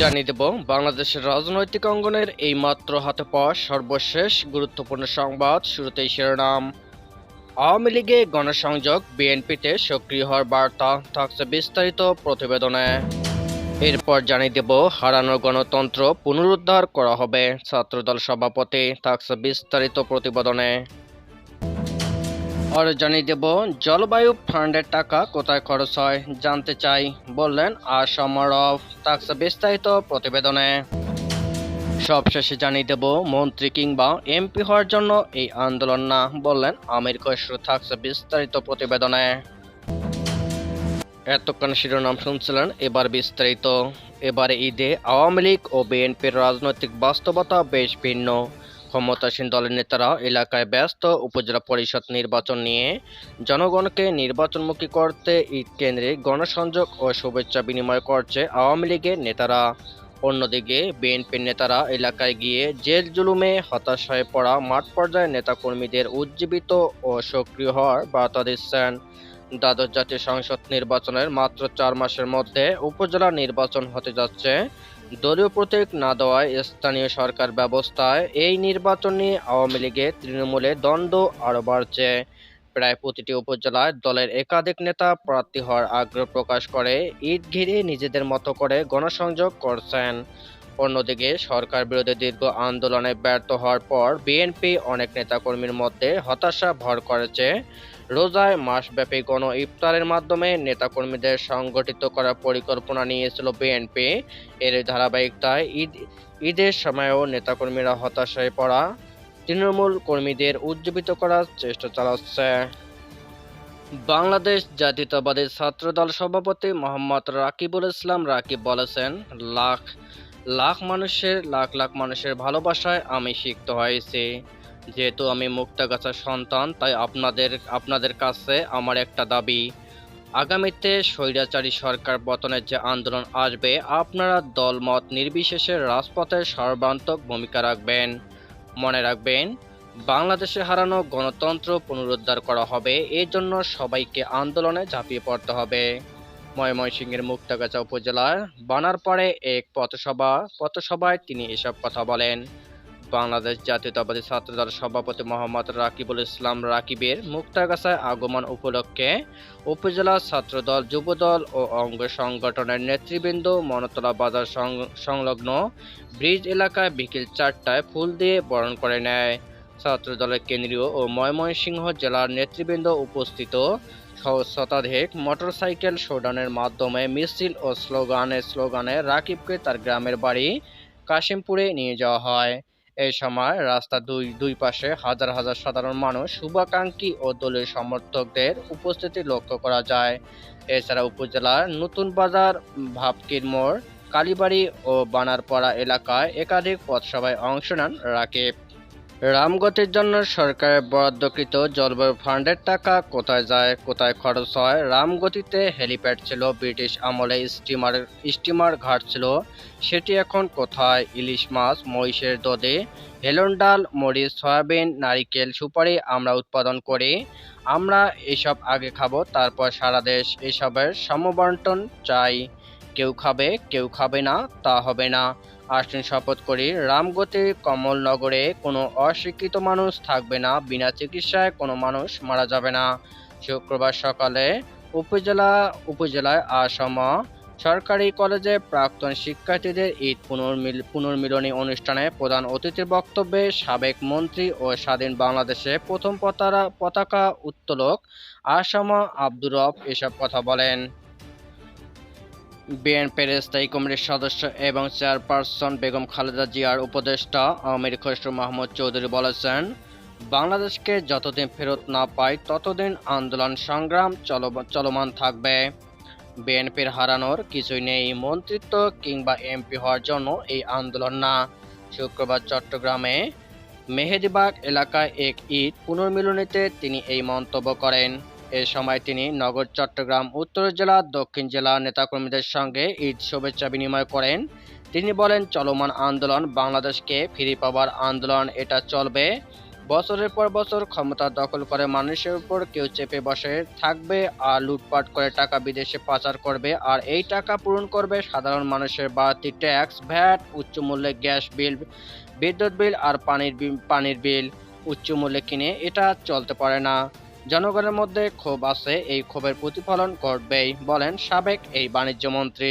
জানিয়ে দেব, বাংলাদেশের রাজনৈতিক অঙ্গনের এই মাত্র হাতে পাওয়া সর্বশেষ গুরুত্বপূর্ণ সংবাদ শুরুতেই শিরোনাম। আওয়ামী লীগে গণসংযোগ বিএনপিতে সক্রিয় হওয়ার বার্তা থাকছে বিস্তারিত প্রতিবেদনে। এরপর জানিয়ে দেব, হারানো গণতন্ত্র পুনরুদ্ধার করা হবে। ছাত্রদল সভাপতি থাকছে বিস্তারিত প্রতিবেদনে। আর জানিয়ে দেব জলবায়ু ফান্ডের টাকা কোথায় খরচ হয় জানতে চাই বললেন আসামারফ থাকছে বিস্তারিত প্রতিবেদনে সবশেষে জানিয়ে দেব মন্ত্রী কিংবা এমপি হওয়ার জন্য এই আন্দোলন না বললেন আমির খসরু থাকছে বিস্তারিত প্রতিবেদনে এতক্ষণ শিরোনাম শুনছিলেন এবার বিস্তারিত এবারে ঈদে আওয়ামী লীগ ও বিএনপির রাজনৈতিক বাস্তবতা বেশ ভিন্ন ক্ষমতাসীন দলের নেতারা এলাকায় ব্যস্ত উপজেলা পরিষদ নির্বাচন নিয়ে জনগণকে নির্বাচনমুখী করতে ঈদ কেন্দ্রে গণসংযোগ ও শুভেচ্ছা বিনিময় করছে আওয়ামী লীগের নেতারা। অন্যদিকে বিএনপির নেতারা এলাকায় গিয়ে জেল জুলুমে হতাশ হয়ে পড়া মাঠ পর্যায়ে নেতাকর্মীদের উজ্জীবিত ও সক্রিয় হওয়ার বার্তা দিচ্ছেন। দ্বাদশ জাতীয় সংসদ নির্বাচনের মাত্র চার মাসের মধ্যে উপজেলা নির্বাচন হতে যাচ্ছে দলীয় প্রতীক না দেওয়ায় স্থানীয় সরকার ব্যবস্থায় এই নির্বাচন আওয়ামী লীগের তৃণমূলে দ্বন্দ্ব আরও বাড়ছে। প্রায় প্রতিটি উপজেলায় দলের একাধিক নেতা প্রার্থী হওয়ার আগ্রহ প্রকাশ করে, ঈদ ঘিরে নিজেদের মতো করে গণসংযোগ করছেন। অন্যদিকে সরকার বিরোধী দীর্ঘ আন্দোলনে ব্যর্থ হওয়ার পর বিএনপি অনেক নেতাকর্মীর মধ্যে হতাশা ভর করেছে। রোজায় মাসব্যাপী গণ ইফতারের মাধ্যমে নেতাকর্মীদের সংগঠিত করার পরিকল্পনা নিয়েছিল বিএনপি। এর ধারাবাহিকতায় ঈদ, ঈদের সময়ও নেতাকর্মীরা হতাশ হয়ে পড়া। তৃণমূল কর্মীদের উজ্জীবিত করার চেষ্টা চালাচ্ছে। বাংলাদেশ জাতীয়তাবাদী ছাত্রদল সভাপতি মোহাম্মদ রাকিবুল ইসলাম রাকিব বলেছেন, লাখ লাখ মানুষের, লাখ লাখ মানুষের ভালোবাসায় আমি সিক্ত হয়েছি। যেহেতু আমি মুক্তাগাছার সন্তান, তাই আপনাদের আপনাদের কাছে আমার একটা দাবি। আগামীতে স্বৈরাচারী সরকার পতনের যে আন্দোলন আসবে, আপনারা দলমত নির্বিশেষে রাজপথের সর্বান্তক ভূমিকা রাখবেন। মনে রাখবেন, বাংলাদেশে হারানো গণতন্ত্র পুনরুদ্ধার করা হবে এর জন্য সবাইকে আন্দোলনে ঝাঁপিয়ে পড়তে হবে। ময়মনসিংহের মুক্তাগাছা উপজেলার বানারপাড়ে এক পথসভা, পথসভায় তিনি এসব কথা বলেন। বাংলাদেশ জাতীয়তাবাদী ছাত্রদল সভাপতি মোহাম্মদ রাকিবুল ইসলাম রাকিবের মুক্তাগাছায় আগমন উপলক্ষে উপজেলা ছাত্রদল, যুবদল ও অঙ্গ সংগঠনের নেতৃবৃন্দ মনতলা বাজার সংলগ্ন ব্রিজ এলাকায় বিকেল চারটায় ফুল দিয়ে বরণ করে নেয়। ছাত্রদলের কেন্দ্রীয় ও ময়মনসিংহ জেলার নেতৃবৃন্দ উপস্থিত। শতাধিক মোটরসাইকেল শোডানের মাধ্যমে মিছিল ও স্লোগানে স্লোগানে রাকিবকে তার গ্রামের বাড়ি কাশিমপুরে নিয়ে যাওয়া হয়। এই সময় রাস্তা দুই দুই পাশে হাজার হাজার সাধারণ মানুষ, শুভাকাঙ্ক্ষী ও দলীয় সমর্থকদের উপস্থিতি লক্ষ্য করা যায়। এছাড়া উপজেলার নতুন বাজার, ভাবকির মোড়, কালীবাড়ি ও বানারপাড়া এলাকায় একাধিক পথসভায় অংশ নেন রাকিব। রামগতির জন্য সরকারের বরাদ্দকৃত জলবায়ু ফান্ডের টাকা কোথায় যায়, কোথায় খরচ হয়? রামগতিতে হেলিপ্যাড ছিল, ব্রিটিশ আমলে স্টিমার স্টিমার ঘাট ছিল। সেটি এখন কোথায়? ইলিশ মাছ, মহিষের দদে হেলন ডাল, মরিচ, সয়াবিন, নারিকেল, সুপারি আমরা উৎপাদন করি। আমরা এসব আগে খাব, তারপর সারা দেশ এসবের সমবন্টন চাই। কেউ খাবে কেউ খাবে না, তা হবে না। আসুন শপথ করি, রামগতি কমলনগরে কোনো অশিক্ষিত মানুষ থাকবে না, বিনা চিকিৎসায় কোনো মানুষ মারা যাবে না। শুক্রবার সকালে উপজেলা, উপজেলায় আসম সরকারি কলেজে প্রাক্তন শিক্ষার্থীদের ঈদ পুনর্মিল, পুনর্মিলনী অনুষ্ঠানে প্রধান অতিথির বক্তব্যে সাবেক মন্ত্রী ও স্বাধীন বাংলাদেশে প্রথম পতাকা উত্তোলক আসম আব্দুর রব এসব কথা বলেন। বিএনপির স্থায়ী কমিটির সদস্য এবং চেয়ারপারসন বেগম খালেদা জিয়ার উপদেষ্টা আমির খসরু মাহমুদ চৌধুরী বলেছেন, বাংলাদেশকে যতদিন ফেরত না পায় ততদিন আন্দোলন সংগ্রাম চলমান থাকবে। বিএনপির হারানোর কিছুই নেই মন্ত্রিত্ব কিংবা এমপি হওয়ার জন্য এই আন্দোলন না। শুক্রবার চট্টগ্রামে মেহেদিবাগ এলাকায় এক ঈদ পুনর্মিলনীতে তিনি এই মন্তব্য করেন। এ সময় তিনি নগর, চট্টগ্রাম, উত্তর জেলা, দক্ষিণ জেলা নেতাকর্মীদের সঙ্গে ঈদ শুভেচ্ছা বিনিময় করেন। তিনি বলেন, চলমান আন্দোলন বাংলাদেশকে ফিরে পাওয়ার আন্দোলন, এটা চলবে। বছরের পর বছর ক্ষমতা দখল করে মানুষের উপর কেউ চেপে বসে থাকবে আর লুটপাট করে টাকা বিদেশে পাচার করবে আর এই টাকা পূরণ করবে সাধারণ মানুষের বাড়তি ট্যাক্স, ভ্যাট, উচ্চ মূল্যে গ্যাস বিল, বিদ্যুৎ বিল আর পানির পানির বিল উচ্চ মূল্যে কিনে, এটা চলতে পারে না। জনগণের মধ্যে ক্ষোভ আছে এই ক্ষোভের প্রতিফলন ঘটবেই বলেন সাবেক এই বাণিজ্য মন্ত্রী